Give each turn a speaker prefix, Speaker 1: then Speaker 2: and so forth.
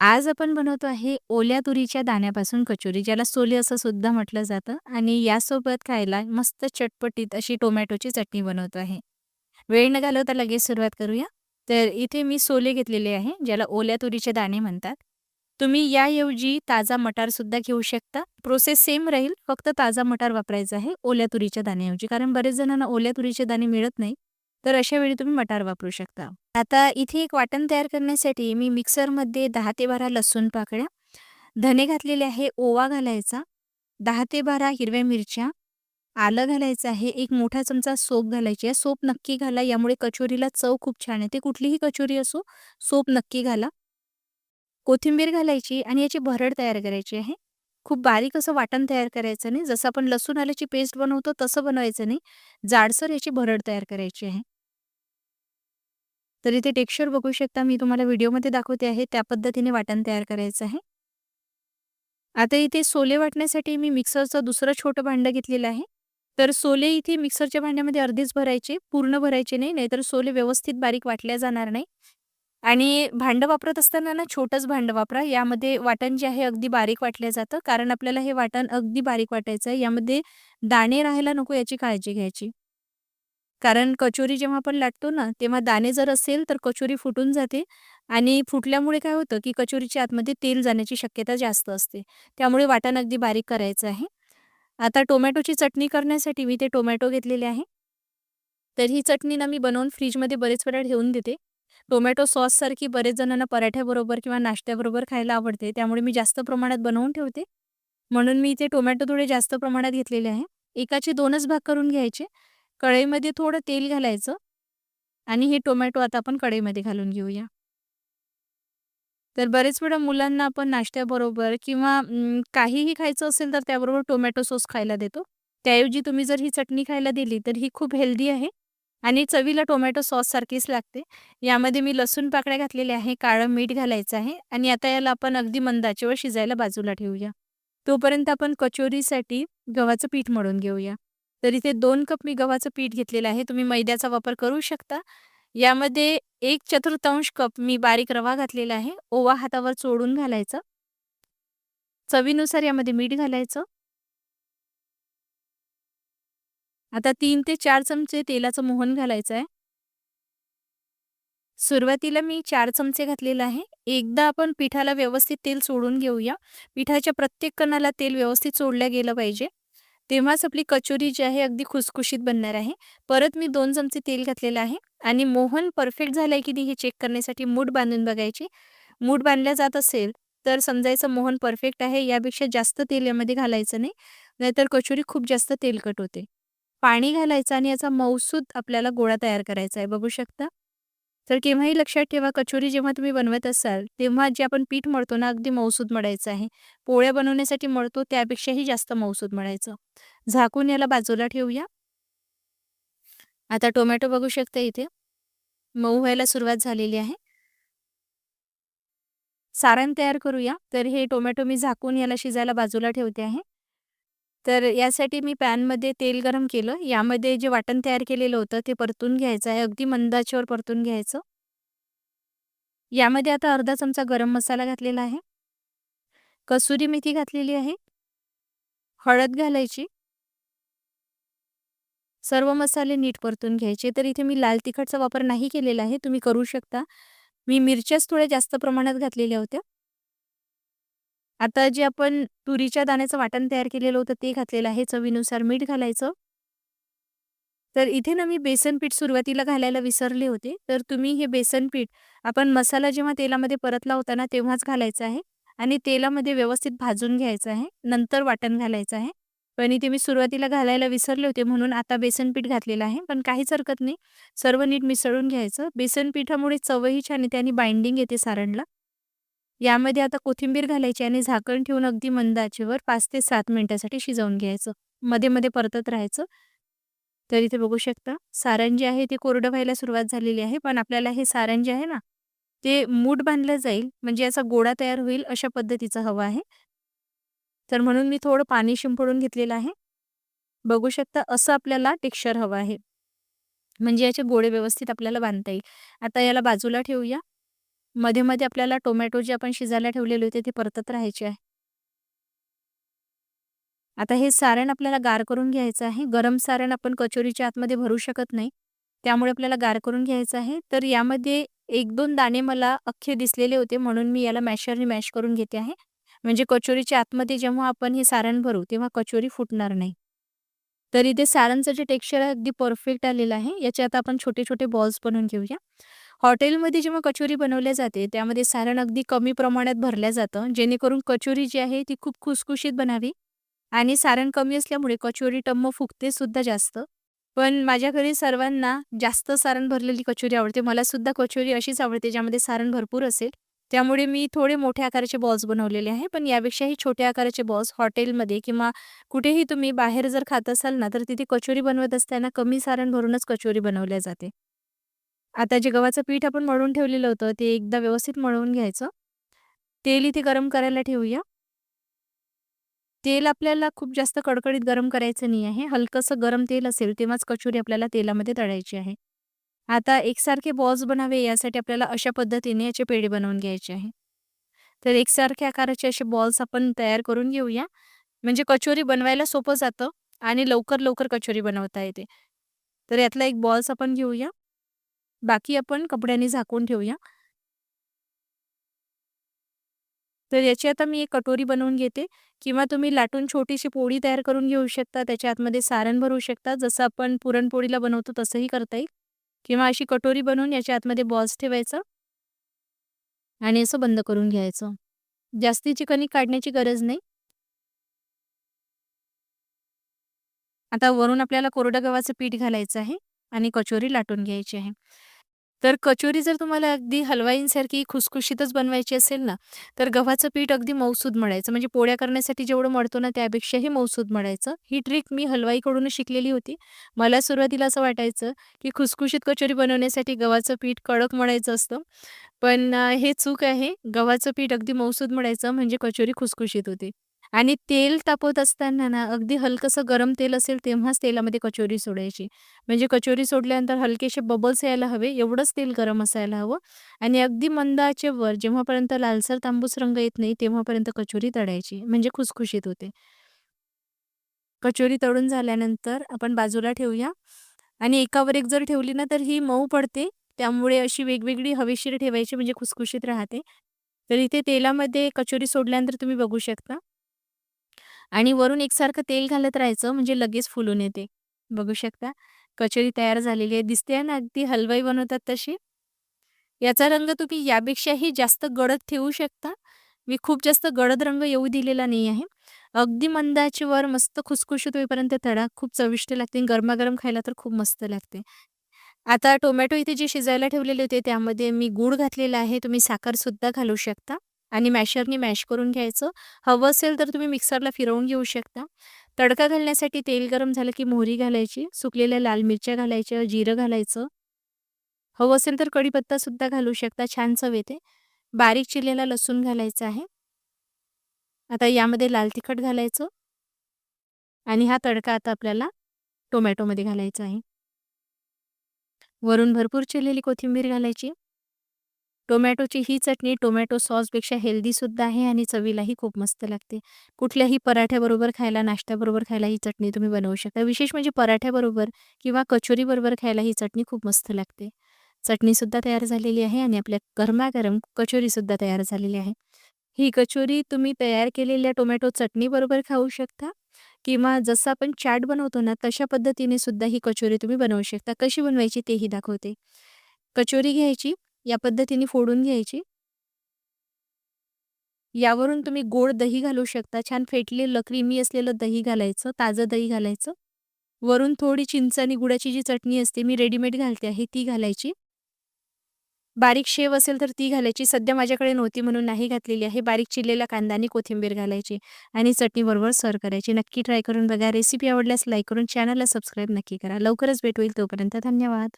Speaker 1: आज आपण बनवतो आहे ओल्या तुरीच्या दाण्यापासून कचोरी, ज्याला सोले असं सुद्धा म्हटलं जातं आणि यासोबत खायला मस्त चटपटीत अशी टोमॅटोची चटणी बनवतो आहे. वेळ न घालवता लगेच सुरुवात करूया. तर इथे मी सोले घेतलेले आहे, ज्याला ओल्या तुरीचे दाणे म्हणतात. तुम्ही याऐवजी ताजा मटारसुद्धा घेऊ शकता. प्रोसेस सेम राहील, फक्त ताजा मटार वापरायचा आहे ओल्या तुरीच्या दाण्याऐवजी. कारण बरेच जणांना ओल्या तुरीचे दाणे मिळत नाही, तर अशा वेळी तुम्ही मटार वापरू शकता. आता इथे एक वाटण तयार करण्यासाठी मी मिक्सरमध्ये दहा ते बारा लसूण पाकळ्या, धने घातलेले आहे, ओवा घालायचा, दहा ते बारा हिरव्या मिरच्या, आलं घालायचं आहे, एक मोठा चमचा सोप घालायची आहे. सोप नक्की घाला, यामुळे कचोरीला चव खूप छान येते. कुठलीही कचोरी असो, सोप नक्की घाला. कोथिंबीर घालायची आणि याची भरड तयार करायची आहे. खूप बारीक असं वाटण तयार करायचं नाही. जसं आपण लसूण आल्याची पेस्ट बनवतो तसं बनवायचं नाही. जाडसर याची भरड तयार करायची आहे. तर इथे टेक्स्चर बघू शकता मी तुम्हाला व्हिडिओमध्ये दाखवते आहे त्या पद्धतीने वाटण तयार करायचं आहे. आता इथे सोले वाटण्यासाठी मी मिक्सरचं दुसरं छोटं भांडं घेतलेलं आहे. तर सोले इथे मिक्सरच्या भांड्यामध्ये अर्धीच भरायचे, पूर्ण भरायचे नाही, नाहीतर सोले व्यवस्थित बारीक वाटल्या जाणार नाही. आणि भांडं वापरत असताना ना छोटंच भांडं वापरा. यामध्ये वाटण जे आहे अगदी बारीक वाटलं जातं, कारण आपल्याला हे वाटण अगदी बारीक वाटायचं आहे. यामध्ये दाणे राहायला नको याची काळजी घ्यायची. कारण कचोरी जेव्हा आपण लाटतो ना, तेव्हा दाणे जर असेल तर कचोरी फुटून जाते आणि फुटल्यामुळे काय होतं, की कचोरीच्या आतमध्ये तेल जाण्याची शक्यता जास्त असते. त्यामुळे वाटण अगदी बारीक करायचं आहे. आता टोमॅटोची चटणी करण्यासाठी मी ते टोमॅटो घेतलेले आहे. तर ही चटणी ना मी बनवून फ्रीजमध्ये बरेच वेळा ठेवून देते. टोमॅटो सॉससारखी बरेच जणांना पराठ्याबरोबर किंवा नाश्त्याबरोबर खायला आवडते. त्यामुळे मी जास्त प्रमाणात बनवून ठेवते. म्हणून मी इथे टोमॅटो थोडे जास्त प्रमाणात घेतलेले आहे. एकाचे दोनच भाग करून घ्यायचे. कढईमध्ये थोडं तेल घालायचं आणि हे टोमॅटो आता आपण कढईमध्ये घालून घेऊया. तर बरेच वेळा मुलांना आपण नाश्त्याबरोबर किंवा काहीही खायचं असेल तर त्याबरोबर टोमॅटो सॉस खायला देतो. त्याऐवजी तुम्ही जर ही चटणी खायला दिली तर ही खूप हेल्दी आहे आणि चवीला टोमॅटो सॉस सारखीच लागते. यामध्ये मी लसूण पाकळ्या घातलेल्या आहे, काळं मीठ घालायचं आहे आणि आता याला आपण अगदी मंदाचेवर शिजायला बाजूला ठेवूया. तोपर्यंत आपण कचोरीसाठी गव्हाचं पीठ मळून घेऊया. तर इथे दोन कप मी गव्हाचं पीठ घेतलेलं आहे. तुम्ही मैद्याचा वापर करू शकता. यामध्ये एक चतुर्थांश कप मी बारीक रवा घातलेला आहे. ओवा हातावर चोडून घालायचा. चवीनुसार यामध्ये मीठ घालायचं. आता तीन ते चार चमचे तेलाचं मोहन घालायचं आहे. सुरुवातीला मी चार चमचे घातलेलं आहे. एकदा आपण पिठाला व्यवस्थित तेल सोडून घेऊया. पिठाच्या प्रत्येक कणाला तेल व्यवस्थित सोडलं गेलं पाहिजे. तेव्हाच आपली कचोरी जी आहे अगदी खुसखुशीत बनणार आहे. परत मी दोन चमचे तेल घातलेलं आहे आणि मोहन परफेक्ट झालंय की नाही हे चेक करण्यासाठी मूठ बांधून बघायची. मूठ बांधल्या जात असेल तर समजायचं मोहन परफेक्ट आहे. यापेक्षा जास्त तेल यामध्ये घालायचं नाही, नाहीतर कचोरी खूप जास्त तेलकट होते. पाणी घालायचं आणि याचा मऊसूद आपल्याला गोळा तयार करायचा आहे. बघू शकता. तर केव्हाही लक्षात ठेवा कचोरी जेव्हा तुम्ही बनवत असाल, तेव्हा जे आपण पीठ मळतो ना अगदी मऊसूद मळायचं आहे. पोळ्या बनवण्यासाठी मळतो त्यापेक्षाही जास्त मऊसूद मळायचं. झाकून याला बाजूला ठेवूया. आता टोमॅटो बघू शकता इथे मऊ व्हायला सुरुवात झालेली आहे. सारण तयार करूया. तर हे टोमॅटो मी झाकून याला शिजायला बाजूला ठेवते आहे. तर यासाठी मी पॅनमध्ये तेल गरम केलं. यामध्ये जे वाटण तयार केलेलं होतं ते परतून घ्यायचं आहे. अगदी मंदाच्यावर परतून घ्यायचं. यामध्ये आता अर्धा चमचा गरम मसाला घातलेला आहे. कसुरी मेथी घातलेली आहे. हळद घालायची. सर्व मसाले नीट परतून घ्यायचे. तर इथे मी लाल तिखटचा वापर नाही केलेला आहे. तुम्ही करू शकता. मी मिरच्याच थोड्या जास्त प्रमाणात घातलेल्या होत्या. आता जे आपण तुरीच्या दाण्याचं वाटण तयार केलेलं होतं ते घातलेलं आहे. चवीनुसार मीठ घालायचं. तर इथे ना मी बेसन पीठ सुरुवातीला घालायला विसरले होते. तर तुम्ही हे बेसन पीठ आपण मसाला जेव्हा तेलामध्ये परतला होता ना तेव्हाच घालायचा आहे आणि तेलामध्ये व्यवस्थित भाजून घ्यायचं आहे. नंतर वाटण घालायचं आहे. पण इथे मी सुरुवातीला घालायला विसरले होते म्हणून आता बेसन पीठ घातलेलं आहे. पण काहीच हरकत नाही. सर्व नीट मिसळून घ्यायचं. बेसन पिठामुळे चवही छान येते आणि बाइंडिंग येते सारणला. यामध्ये आता कोथिंबीर घालायची आणि झाकण ठेवून अगदी मंद आचेवर 5 ते सात मिनिटासाठी शिजवून घ्यायचं. मध्ये-मध्ये परतत राहायचं. तर इथे बघू शकता सारण जे आहे ते कोरडं व्हायला सुरुवात झालेली आहे. पण आपल्याला हे सारण जे आहे ना, ते मूठ बांधलं जाईल म्हणजे याचा गोळा तयार होईल अशा पद्धतीचं हवं आहे. तर म्हणून मी थोडं पाणी शिंपडून घेतलेलं आहे. बघू शकता असं आपल्याला टेक्स्चर हवं आहे. म्हणजे याचे गोळे व्यवस्थित आपल्याला बांधता येईल. आता याला बाजूला ठेवूया. मध्ये-मध्ये आपल्याला टोमॅटो जे आपण शिजायला ठेवलेले होते ते परतत राहायचे आहे. आता हे सारण आपल्याला गार करून घ्यायचं आहे. गरम सारण आपण कचोरीच्या आतमध्ये भरू शकत नाही. त्यामुळे आपल्याला गार करून घ्यायचं आहे. तर यामध्ये 1-2 दाणे मला अख्खे दिसलेले होते म्हणून मी याला मॅशरने मॅश करून घेते आहे. म्हणजे कचोरीच्या आतमध्ये जेव्हा आपण हे सारण भरू तेव्हा कचोरी फुटणार नाही. तर इथे सारणचं जे टेक्स्चर आहे अगदी परफेक्ट आलेलं आहे. याचे आता आपण छोटे-छोटे बॉल्स बनवून घेऊया. हॉटेलमध्ये जेव्हा कचोरी बनवल्या जाते त्यामध्ये सारण अगदी कमी प्रमाणात भरल्या जातं जेणेकरून कचोरी जी आहे ती खूप खुसखुशीत बनावी आणि सारण कमी असल्यामुळे कचोरी टम्म फुगते सुद्धा जास्त. पण माझ्या घरी सर्वांना जास्त सारण भरलेली कचोरी आवडते. मला सुद्धा कचोरी अशीच आवडते ज्यामध्ये सारण भरपूर असेल. त्यामुळे मी थोडे मोठ्या आकाराचे बॉल्स बनवलेले आहे. पण यापेक्षाही छोट्या आकाराचे बॉल्स हॉटेलमध्ये किंवा कुठेही तुम्ही बाहेर जर खात असाल ना, तर तिथे कचोरी बनवत असताना कमी सारण भरूनच कचोरी बनवल्या जाते. आता जे गव्हाचं पीठ आपण मळून ठेवलेलं होतं ते एकदा व्यवस्थित मळवून घ्यायचं. तेल इथे गरम करायला ठेवूया. तेल आपल्याला खूप जास्त कडकडीत गरम करायचं नाही आहे. हलकंसं गरम तेल असेल तेव्हाच कचोरी आपल्याला तेलामध्ये तळायची आहे. आता एकसारखे बॉल्स बनावे यासाठी आपल्याला अशा पद्धतीने याचे पेढे बनवून घ्यायचे आहे. तर एकसारख्या आकाराचे असे बॉल्स आपण तयार करून घेऊया. म्हणजे कचोरी बनवायला सोपं जातं आणि लवकर-लवकर कचोरी बनवता येते. तर यातला एक बॉल्स आपण घेऊया. बाकी आपण कपड्याने झाकून ठेवूया. तर याची आता मी एक कटोरी बनवून घेते किंवा तुम्ही लाटून छोटीशी पोळी तयार करून घेऊ शकता. त्याच्या आतमध्ये सारण भरू शकता. जसं आपण पुरणपोळीला बनवतो तसंही करता येईल किंवा अशी कटोरी बनवून याच्या आतमध्ये बॉल्स ठेवायचं. आणि असं बंद करून घ्यायचं. जास्तीची कणिक काढण्याची गरज नाही. आता वरून आपल्याला कोरडं गव्हाचं पीठ घालायचं आहे आणि कचोरी लाटून घ्यायची आहे. तर कचोरी जर तुम्हाला अगदी हलवाईंसारखी खुसखुशीतच बनवायची असेल ना, तर गव्हाचं पीठ अगदी मऊसूद म्हणायचं म्हणजे पोळ्या करण्यासाठी जेवढं मळतो ना त्यापेक्षाही मऊसूद म्हणायचं ही ट्रिक मी हलवाईकडून शिकलेली होती. मला सुरुवातीला असं वाटायचं, की खुसखुशीत कचोरी बनवण्यासाठी गव्हाचं पीठ कडक म्हणायचं असतं. पण हे चूक आहे. गव्हाचं पीठ अगदी मऊसूद म्हणायचं म्हणजे कचोरी खुसखुशीत होती आणि तेल तापवत असताना ना, अगदी हलकंसं गरम तेल असेल तेव्हाच तेलामध्ये कचोरी सोडायची. म्हणजे कचोरी सोडल्यानंतर हलकेसे बबल्स यायला हवे एवढंच तेल गरम असायला हवं आणि अगदी मंदाचेवर जेव्हापर्यंत लालसर तांबूस रंग येत नाही तेव्हापर्यंत कचोरी तळायची. म्हणजे खुसखुशीत होते. कचोरी तळून झाल्यानंतर आपण बाजूला ठेवूया आणि एकावर एक जर ठेवली ना, तर ही मऊ पडते. त्यामुळे अशी वेगवेगळी हवेशीर ठेवायची म्हणजे खुसखुशीत राहते. तर इथे तेलामध्ये कचोरी सोडल्यानंतर तुम्ही बघू शकता. आणि वरून एकसारखं तेल घालत राहायचं म्हणजे लगेच फुलून येते. बघू शकता. कचोरी तयार झालेली आहे. दिसते ना अगदी हलवाई बनवतात तशी. याचा रंग तुम्ही यापेक्षाही जास्त गडद ठेवू शकता. मी खूप जास्त गडद रंग येऊ दिलेला नाही आहे. अगदी मंदाच्यावर मस्त खुसखुशीत होईपर्यंत तडा खूप चविष्ट लागते. गरमागरम खायला तर खूप मस्त लागते. आता टोमॅटो इथे जे शिजायला ठेवलेले होते त्यामध्ये मी गूळ घातलेला आहे. तुम्ही साखर सुद्धा घालू शकता आणि मॅशरने मॅश करून घ्यायचं. हवं असेल तर तुम्ही मिक्सरला फिरवून घेऊ शकता. तडका घालण्यासाठी तेल गरम झालं की मोहरी घालायची, सुकलेल्या लाल मिरच्या घालायच्या, जिरं घालायचं. हवं असेल तर कढीपत्ता सुद्धा घालू शकता. छान चव येते. बारीक चिरलेला लसूण घालायचा आहे. आता यामध्ये लाल तिखट घालायचं. आणि हा तडका आता आपल्याला टोमॅटोमध्ये घालायचा आहे. वरून भरपूर चिरलेली कोथिंबीर घालायची. टोमॅटोची ही चटणी टोमॅटो सॉसपेक्षा हेल्दीसुद्धा आहे आणि चवीलाही खूप मस्त लागते. कुठल्याही पराठ्याबरोबर खायला, नाश्त्याबरोबर खायला ही चटणी तुम्ही बनवू शकता. विशेष म्हणजे पराठ्याबरोबर किंवा कचोरीबरोबर खायला ही चटणी खूप मस्त लागते. चटणीसुद्धा तयार झालेली आहे आणि आपल्या गरमागरम कचोरीसुद्धा तयार झालेली आहे. ही कचोरी तुम्ही तयार केलेल्या टोमॅटो चटणीबरोबर खाऊ शकता किंवा जसं आपण चाट बनवतो ना, तशा पद्धतीने सुद्धा ही कचोरी तुम्ही बनवू शकता. कशी बनवायची तेही दाखवते. कचोरी घ्यायची, या पद्धतीने फोडून घ्यायची. यावरून तुम्ही गोड दही घालू शकता. छान फेटलेलं क्रीमी असलेलं दही घालायचं, ताजं दही घालायचं. वरून थोडी चिंच आणि गुळाची जी चटणी असते, मी रेडीमेड घालते आहे, ती घालायची. बारीक शेव असेल तर ती घालायची. सध्या माझ्याकडे नव्हती म्हणून नाही घातलेली आहे. बारीक चिरलेला कांदा आणि कोथिंबीर घालायची आणि चटणीबरोबर सर्व करायची. नक्की ट्राय करून बघा. रेसिपी आवडल्यास लाईक करून चॅनलला सबस्क्राईब नक्की करा. लवकरच भेट होईल. तोपर्यंत धन्यवाद.